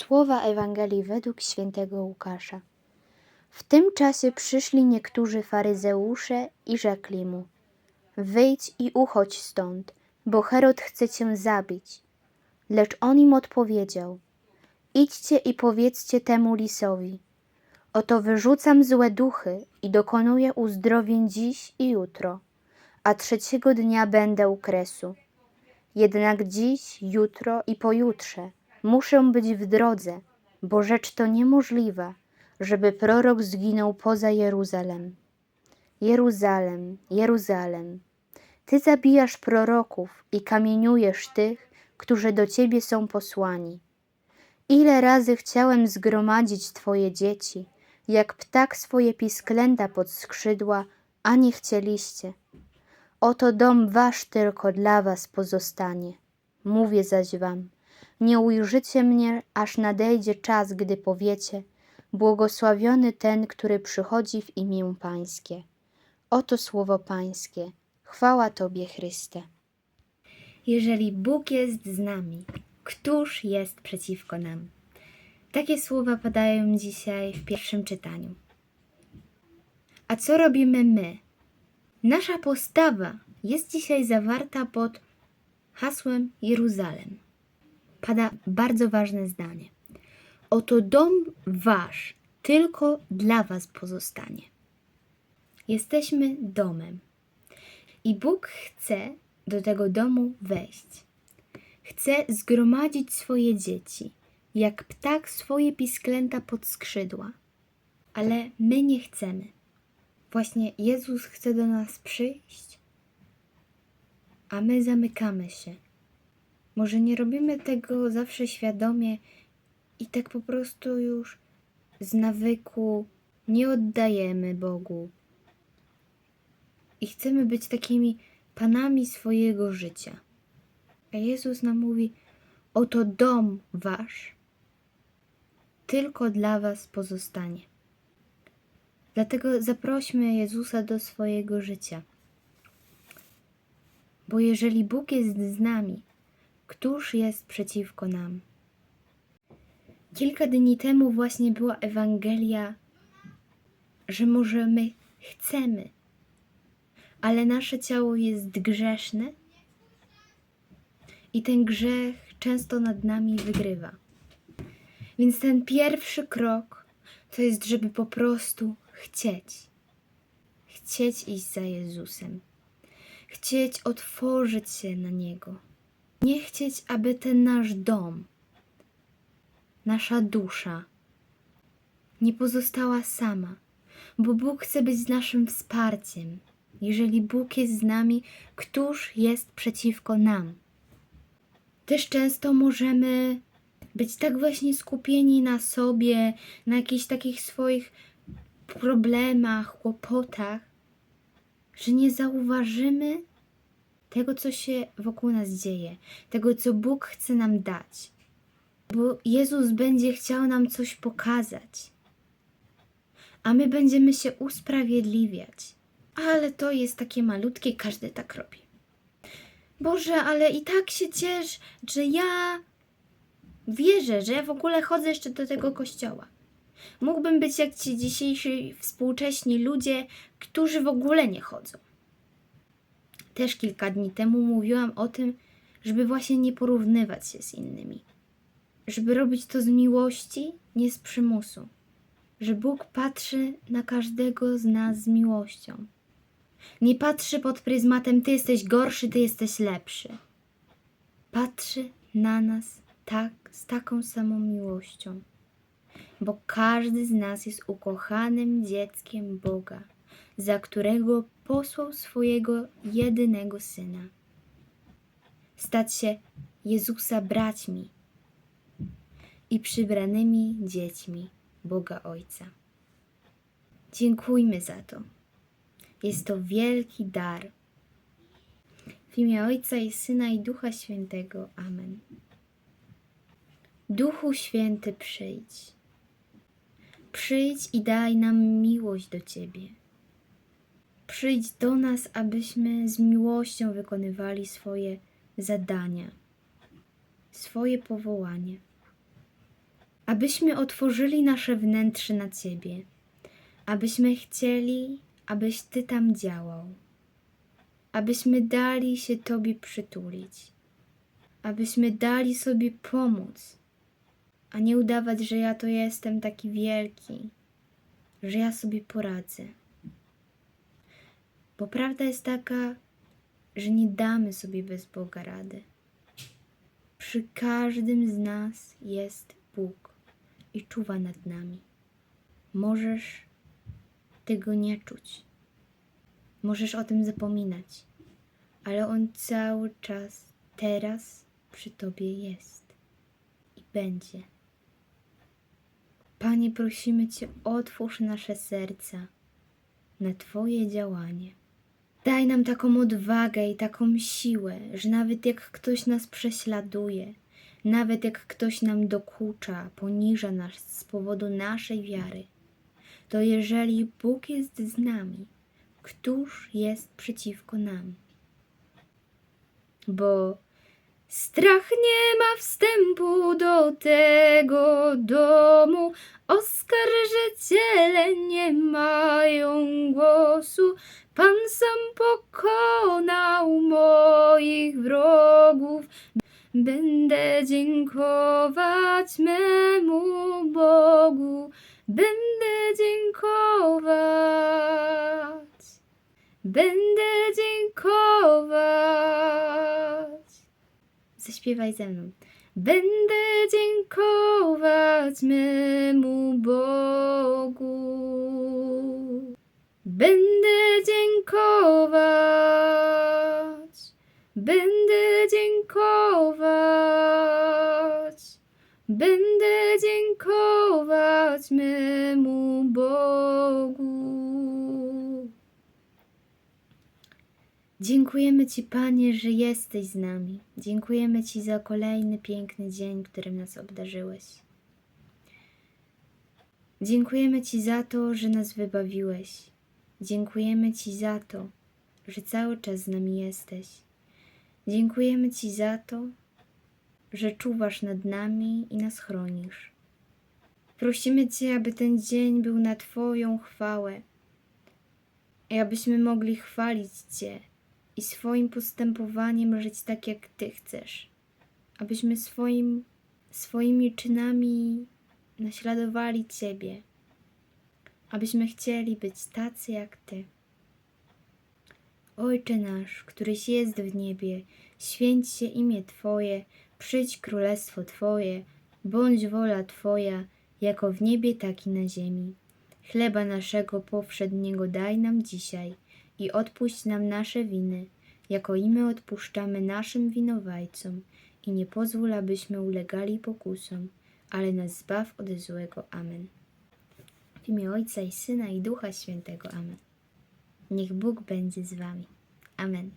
Słowa Ewangelii według świętego Łukasza. W tym czasie przyszli niektórzy faryzeusze i rzekli mu: Wyjdź i uchodź stąd, bo Herod chce cię zabić. Lecz on im odpowiedział: Idźcie i powiedzcie temu lisowi: Oto wyrzucam złe duchy i dokonuję uzdrowień dziś i jutro, a trzeciego dnia będę u kresu. Jednak dziś, jutro i pojutrze muszę być w drodze, bo rzecz to niemożliwa, żeby prorok zginął poza Jeruzalem. Jeruzalem, Jeruzalem, ty zabijasz proroków i kamieniujesz tych, którzy do ciebie są posłani. Ile razy chciałem zgromadzić twoje dzieci, jak ptak swoje pisklęta pod skrzydła, a nie chcieliście. Oto dom wasz tylko dla was pozostanie. Mówię zaś wam, nie ujrzycie mnie, aż nadejdzie czas, gdy powiecie, błogosławiony ten, który przychodzi w imię Pańskie. Oto słowo Pańskie. Chwała Tobie, Chryste. Jeżeli Bóg jest z nami, któż jest przeciwko nam? Takie słowa padają dzisiaj w pierwszym czytaniu. A co robimy my? Nasza postawa jest dzisiaj zawarta pod hasłem Jeruzalem. Pada bardzo ważne zdanie. Oto dom wasz tylko dla was pozostanie. Jesteśmy domem. I Bóg chce do tego domu wejść. Chce zgromadzić swoje dzieci, jak ptak swoje pisklęta pod skrzydła. Ale my nie chcemy. Właśnie Jezus chce do nas przyjść, a my zamykamy się. Może nie robimy tego zawsze świadomie i tak po prostu już z nawyku nie oddajemy Bogu. I chcemy być takimi panami swojego życia. A Jezus nam mówi: Oto dom wasz tylko dla was pozostanie. Dlatego zaprośmy Jezusa do swojego życia. Bo jeżeli Bóg jest z nami, któż jest przeciwko nam? Kilka dni temu właśnie była Ewangelia, że może my chcemy, ale nasze ciało jest grzeszne i ten grzech często nad nami wygrywa. Więc ten pierwszy krok to jest, żeby po prostu chcieć. Chcieć iść za Jezusem. Chcieć otworzyć się na Niego. Nie chcieć, aby ten nasz dom, nasza dusza nie pozostała sama, bo Bóg chce być naszym wsparciem. Jeżeli Bóg jest z nami, któż jest przeciwko nam? Też często możemy być tak właśnie skupieni na sobie, na jakichś takich swoich problemach, kłopotach, że nie zauważymy tego, co się wokół nas dzieje, tego, co Bóg chce nam dać. Bo Jezus będzie chciał nam coś pokazać, a my będziemy się usprawiedliwiać. Ale to jest takie malutkie, każdy tak robi. Boże, ale i tak się ciesz, że ja wierzę, że ja w ogóle chodzę jeszcze do tego kościoła. Mógłbym być jak ci dzisiejsi współcześni ludzie, którzy w ogóle nie chodzą. Też kilka dni temu mówiłam o tym, żeby właśnie nie porównywać się z innymi. Żeby robić to z miłości, nie z przymusu. Że Bóg patrzy na każdego z nas z miłością. Nie patrzy pod pryzmatem ty jesteś gorszy, ty jesteś lepszy. Patrzy na nas tak, z taką samą miłością. Bo każdy z nas jest ukochanym dzieckiem Boga, za którego posłał swojego jedynego syna. Stać się Jezusa braćmi i przybranymi dziećmi Boga Ojca. Dziękujmy za to. Jest to wielki dar. W imię Ojca i Syna i Ducha Świętego. Amen. Duchu Święty, przyjdź. Przyjdź i daj nam miłość do Ciebie. Przyjdź do nas, abyśmy z miłością wykonywali swoje zadania, swoje powołanie. abyśmy otworzyli nasze wnętrze na Ciebie, abyśmy chcieli, abyś Ty tam działał, abyśmy dali się Tobie przytulić, abyśmy dali sobie pomóc, a nie udawać, że ja to jestem taki wielki, że ja sobie poradzę. Bo prawda jest taka, że nie damy sobie bez Boga rady. Przy każdym z nas jest Bóg i czuwa nad nami. Możesz tego nie czuć. Możesz o tym zapominać, ale On cały czas teraz przy Tobie jest i będzie. Panie, prosimy Cię, otwórz nasze serca na Twoje działanie. Daj nam taką odwagę i taką siłę, że nawet jak ktoś nas prześladuje, nawet jak ktoś nam dokucza, poniża nas z powodu naszej wiary, to jeżeli Bóg jest z nami, któż jest przeciwko nam? Bo strach nie ma wstępu do tego domu, oskarżyciele Pan sam pokonał moich wrogów. Będę dziękować memu Bogu. Będę dziękować. Będę dziękować. Zaśpiewaj ze mną. Będę dziękować memu Bogu. Będę Będę dziękować. Będę dziękować memu Bogu. Dziękujemy Ci, Panie, że jesteś z nami. Dziękujemy Ci za kolejny piękny dzień, którym nas obdarzyłeś. Dziękujemy Ci za to, że nas wybawiłeś. Dziękujemy Ci za to, że cały czas z nami jesteś. Dziękujemy Ci za to, że czuwasz nad nami i nas chronisz. Prosimy Cię, aby ten dzień był na Twoją chwałę i abyśmy mogli chwalić Cię i swoim postępowaniem żyć tak, jak Ty chcesz. Abyśmy swoim, swoimi czynami naśladowali Ciebie. Abyśmy chcieli być tacy jak Ty. Ojcze nasz, któryś jest w niebie, święć się imię Twoje, przyjdź królestwo Twoje, bądź wola Twoja, jako w niebie, tak i na ziemi. Chleba naszego powszedniego daj nam dzisiaj i odpuść nam nasze winy, jako i my odpuszczamy naszym winowajcom. I nie pozwól, abyśmy ulegali pokusom, ale nas zbaw od złego. Amen. W imię Ojca i Syna i Ducha Świętego. Amen. Niech Bóg będzie z wami. Amen.